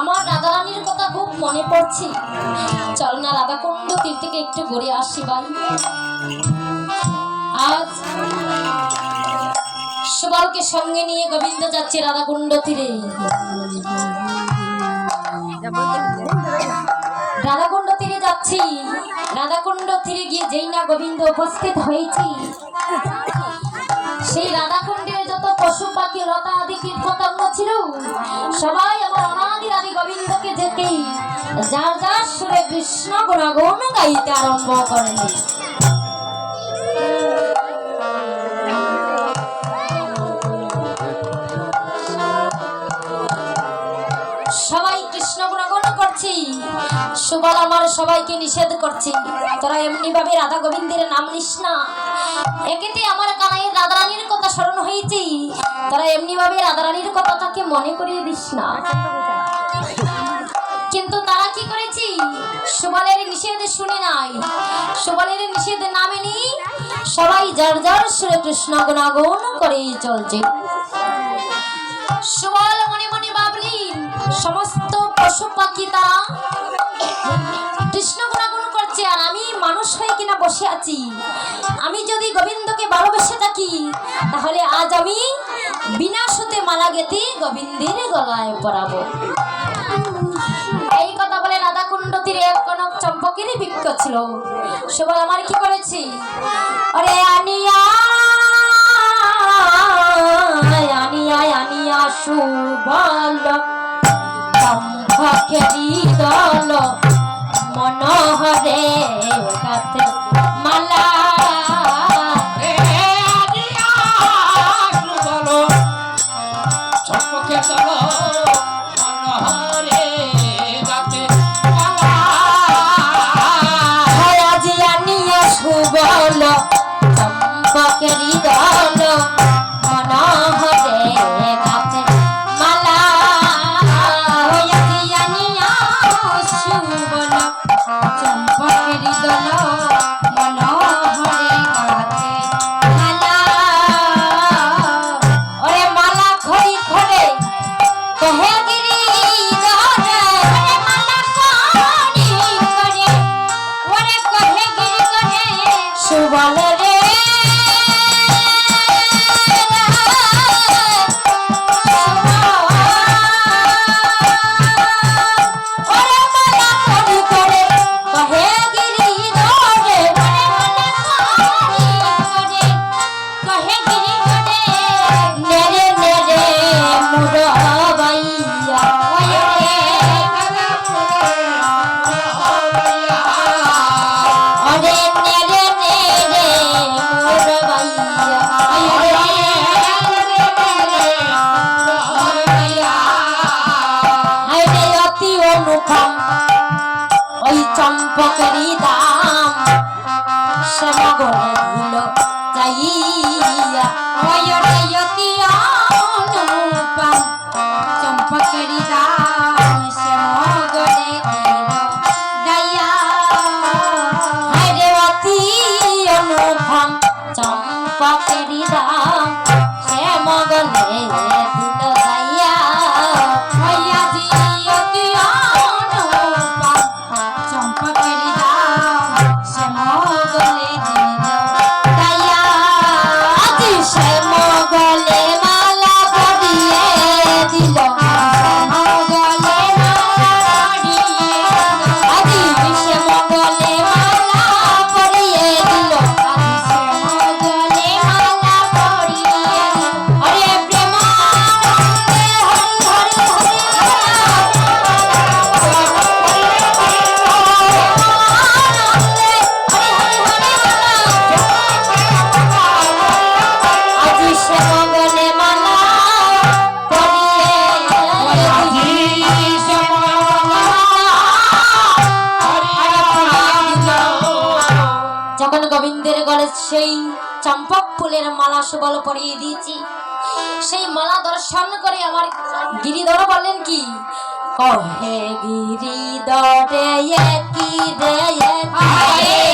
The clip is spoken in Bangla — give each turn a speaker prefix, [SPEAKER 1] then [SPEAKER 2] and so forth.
[SPEAKER 1] আমার রাধারানীর কথা খুব মনে পড়ছে। চল না রাধাকুণ্ড, তীর থেকে একটু ঘুরে আসি ভাই। আজ সুবলকে সঙ্গে নিয়ে গোবিন্দ যাচ্ছে রাধাকুণ্ড তীরে। রাধাকুণ্ড তীরে যাচ্ছি। রাধাকুণ্ড তীরে গিয়ে যেই না গোবিন্দ উপস্থিত হয়েছি, সেই রাধাকুণ্ডের ছিল। সবাই আমার অনাদির আদি গোবিন্দকে যেতে যার যার সুরে কৃষ্ণ গুণাগুণ গাইতে আরম্ভ করেন। সুবল আমার সবাইকে নিষেধ করছি। তোরা এমনি ভাবে রাধা গোবিন্দের নাম নিস না। একেতে আমার কানাইয়ের রাধারানীর কথা স্মরণ হয়েছে। তোরা এমনি ভাবে রাধারানীর কথাটাকে মনে করিয়ে দিস না। কিন্তু তারা কি করেছি? সুবলের নিষেধ শুনে নাই। সুবলের নিষেধ না মেনে সবাই যার যার সুরে কৃষ্ণ গুণাগুণ করেই চলছে। সুবল মনে মনে ভাবলেন, সমস্ত পশু পাখি তারা মানুষ হয়ে কিনা বসে আছি। আমি যদি গোবিন্দকে ভালোবেসে থাকি, তাহলে আজ আমি বিনা সুতে মালা গেতে গোবিন্দের গলায় পরাবো। এই কথা বলে রাধাকুণ্ড তীরে কনক চম্পকেরই বৃক্ষ ছিল। সুবল, আমার কি করেছি? আরে আনিয়া আনিয়া আনিয়া সুবল, চম্পকেরই দল। গাতে ওই চম্পকেরই দাম শ্যামগরে দিল যাইয়া ওয়রে অনুপম চম্পকেরই দাম শ্যামগরে দিল যাইয়া অতি অনুপম চম্পকেরই দাম সেই চম্পক ফুলের মালা সুবল পরিয়ে দিয়েছি। সেই মালা দর্শন করে আমার গিরিধর বললেন কি? কহে গিরিধরে কি রে